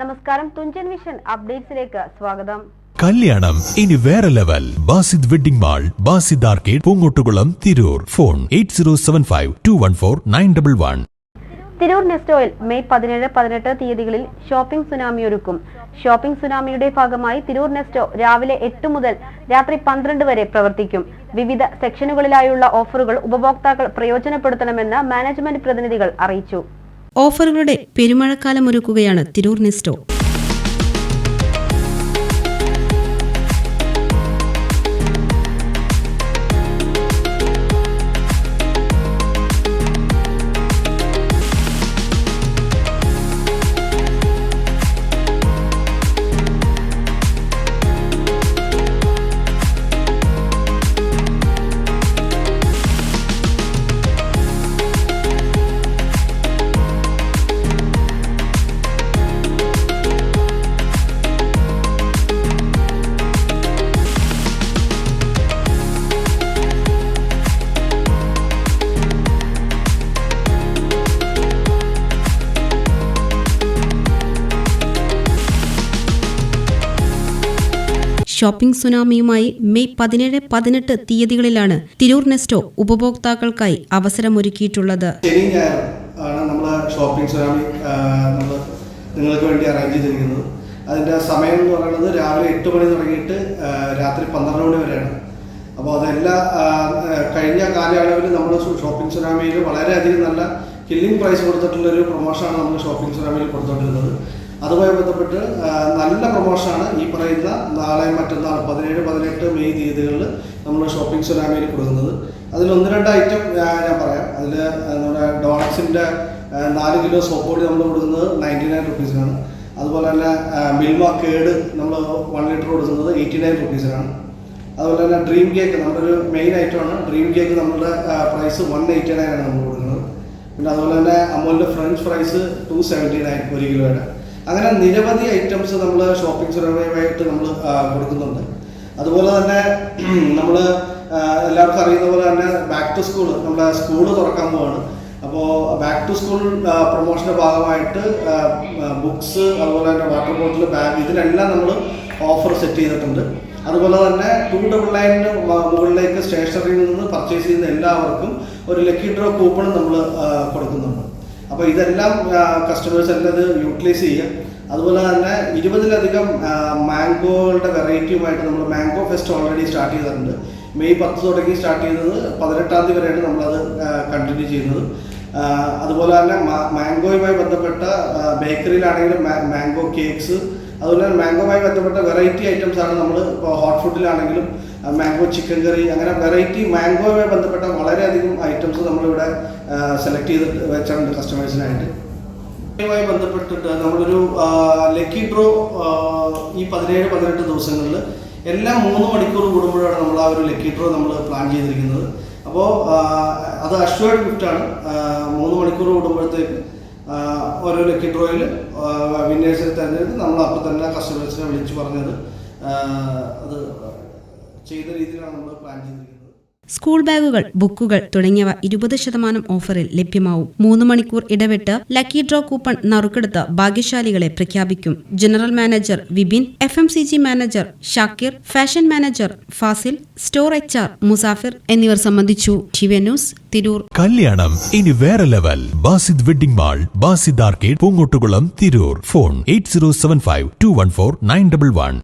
നമസ്കാരം തുഞ്ചൻ വിഷൻ അപ്ഡേറ്റ്സിലേക്ക് സ്വാഗതം. കല്യാണം ഇനി വേറെ level. Basid wedding mall Basid arcade Poongottukulam Tirur. Phone eight zero seven five two one four nine double one. Tirur നെസ്റ്റോയിൽ May പതിനേഴ് പതിനെട്ട് തീയതികളിൽ ഷോപ്പിംഗ് സുനാമി ഒരുക്കും. ഷോപ്പിംഗ് സുനാമിയുടെ ഭാഗമായി തിരൂർ നെസ്റ്റോ രാവിലെ എട്ട് മുതൽ രാത്രി പന്ത്രണ്ട് വരെ പ്രവർത്തിക്കും. വിവിധ സെക്ഷനുകളിലായുള്ള ഓഫറുകൾ ഉപഭോക്താക്കൾ പ്രയോജനപ്പെടുത്തണമെന്ന് മാനേജ്മെന്റ് പ്രതിനിധികൾ അറിയിച്ചു. ഓഫറുകളുടെ പെരുമഴക്കാലം ഒരുക്കുകയാണ് തിരൂർ നെസ്റ്റോ ഷോപ്പിംഗ് സുനാമിയുമായി മെയ് പതിനേഴ് പതിനെട്ട് തീയതികളിലാണ് തിരൂർ നെസ്റ്റോ ഉപഭോക്താക്കൾക്കായി അവസരമൊരുക്കിയിട്ടുള്ളത്. നമ്മൾ ഷോപ്പിംഗ് നമ്മൾ നിങ്ങൾക്ക് വേണ്ടി അറേഞ്ച് ചെയ്തിരിക്കുന്നത്. അതിന്റെ സമയം എന്ന് പറയുന്നത് രാവിലെ എട്ട് മണി തുടങ്ങിയിട്ട് രാത്രി പന്ത്രണ്ട് മണി വരെയാണ്. അപ്പോൾ അതെല്ലാ കഴിഞ്ഞ കാലയളവിൽ നമ്മൾ ഷോപ്പിംഗ് സുനാമിയിൽ വളരെയധികം നല്ല കില്ലിംഗ് പ്രൈസ് കൊടുത്തിട്ടുള്ളൊരു പ്രൊമോഷനാണ് നമ്മൾ ഷോപ്പിംഗ് സുനാമിയിൽ കൊടുത്തുകൊണ്ടിരുന്നത് അതുമായി ബന്ധപ്പെട്ട് നല്ല പ്രൊമോഷനാണ് ഈ പറയുന്ന നാളെ മറ്റന്നാൾ പതിനേഴ് പതിനെട്ട് മെയ് തീയതികളിൽ നമ്മൾ ഷോപ്പിംഗ് സുനാമിയിൽ കൊടുക്കുന്നത്. അതിൽ ഒന്ന് രണ്ട് ഐറ്റം ഞാൻ പറയാം. അതിൽ നമ്മുടെ ഡോണക്സിന്റെ നാല് കിലോ സോപ്പ് പൊടി നമ്മൾ കൊടുക്കുന്നത് നയന്റി നയൻ റുപ്പീസിനാണ്. അതുപോലെ തന്നെ മിൽമ കേട് നമ്മൾ വൺ ലിറ്റർ കൊടുക്കുന്നത് എയ്റ്റി നയൻ റുപ്പീസിനാണ്. അതുപോലെ തന്നെ ഡ്രീം കേക്ക് നമ്മുടെ ഒരു മെയിൻ ആണ് ഡ്രീം കേക്ക് നമ്മുടെ പ്രൈസ് വൺ എയ്റ്റി നയൻ ആണ് നമ്മൾ കൊടുക്കുന്നത്. പിന്നെ അതുപോലെ തന്നെ അമൂലിന്റെ french fries two seventy nine ഒരു കിലോയുടെ. അങ്ങനെ നിരവധി ഐറ്റംസ് നമ്മൾ ഷോപ്പിംഗ് സുരക്ഷയുമായിട്ട് നമ്മൾ കൊടുക്കുന്നുണ്ട്. അതുപോലെ തന്നെ നമ്മൾ എല്ലാവർക്കും അറിയുന്ന പോലെ തന്നെ ബാക്ക് ടു സ്കൂൾ നമ്മുടെ സ്കൂൾ തുറക്കാൻ പോവാണ്. അപ്പോൾ ബാക്ക് ടു സ്കൂൾ പ്രൊമോഷന്റെ ഭാഗമായിട്ട് ബുക്സ് അതുപോലെ തന്നെ വാട്ടർ ബോട്ടിൽ ബാഗ് ഇതിനെല്ലാം നമ്മൾ ഓഫർ സെറ്റ് ചെയ്തിട്ടുണ്ട്. അതുപോലെ തന്നെ ടു ഡബിൾ നയനിന് മുകളിലേക്ക് സ്റ്റേഷനറിയിൽ നിന്ന് പർച്ചേസ് ചെയ്യുന്ന എല്ലാവർക്കും ഒരു ലക്കി ഡ്രോ കൂപ്പണും നമ്മൾ കൊടുക്കുന്നുണ്ട്. അപ്പോൾ ഇതെല്ലാം കസ്റ്റമേഴ്സ് എല്ലാം ഇത് യൂട്ടിലൈസ് ചെയ്യുക. അതുപോലെ തന്നെ ഇരുപതിലധികം മാംഗോകളുടെ വെറൈറ്റിയുമായിട്ട് നമ്മൾ മാംഗോ ഫെസ്റ്റ് ഓൾറെഡി സ്റ്റാർട്ട് ചെയ്തിട്ടുണ്ട്. മെയ് പത്ത് തുടങ്ങി സ്റ്റാർട്ട് ചെയ്തത് പതിനെട്ടാം തീയതി വരെയാണ് നമ്മളത് കണ്ടിന്യൂ ചെയ്യുന്നത്. അതുപോലെ തന്നെ മാംഗോയുമായി ബന്ധപ്പെട്ട ബേക്കറിയിലാണെങ്കിലും മാംഗോ കേക്ക്സ് അതുപോലെ തന്നെ മാംഗോയുമായി ബന്ധപ്പെട്ട വെറൈറ്റി ഐറ്റംസ് ആണ് നമ്മൾ ഇപ്പോൾ ഹോട്ട് ഫുഡിലാണെങ്കിലും മാംഗോ ചിക്കൻ കറി അങ്ങനെ വെറൈറ്റി മാംഗോയുമായി ബന്ധപ്പെട്ട വളരെയധികം ഐറ്റംസ് നമ്മളിവിടെ സെലക്ട് ചെയ്ത് വെച്ചിട്ടുണ്ട് കസ്റ്റമേഴ്സിനായിട്ട് ഇതുമായി ബന്ധപ്പെട്ടിട്ട് നമ്മളൊരു ലക്കി ഡ്രോ ഈ പതിനേഴ് പതിനെട്ട് ദിവസങ്ങളിൽ എല്ലാ മൂന്ന് മണിക്കൂർ കൂടുമ്പോഴാണ് നമ്മൾ ആ ഒരു ലക്കി ഡ്രോ നമ്മൾ പ്ലാൻ ചെയ്തിരിക്കുന്നത്. അപ്പോൾ അത് അഷ്വേർഡ് ഗിഫ്റ്റാണ് മൂന്ന് മണിക്കൂർ കൂടുമ്പോഴത്തേക്ക് ഓരോ ലക്കി ഡ്രോയിൽ വിന്നേഴ്സിനെ തിരഞ്ഞെടുത്ത് നമ്മൾ അപ്പോൾ തന്നെ കസ്റ്റമേഴ്സിനെ വിളിച്ച് പറഞ്ഞത് അത് ചെയ്ത രീതിയിലാണ് നമ്മൾ പ്ലാൻ ചെയ്തിരിക്കുന്നത്. സ്കൂൾ ബാഗുകൾ ബുക്കുകൾ തുടങ്ങിയവ ഇരുപത് ശതമാനം ഓഫറിൽ ലഭ്യമാവും. മൂന്ന് മണിക്കൂർ ഇടവിട്ട് ലക്കി ഡ്രോ കൂപ്പൺ നറുക്കെടുത്ത് ഭാഗ്യശാലികളെ പ്രഖ്യാപിക്കും. General manager Vipin F M C G manager Shakir fashion manager Fasil store H R Musafir എന്നിവർ സംബന്ധിച്ചു. T V news Tirur. കല്യാണം ഇനി വേറെ level. Basid wedding mall Basid arcade Poongottukulam Tirur. Phone eight zero seven five two one four nine double one.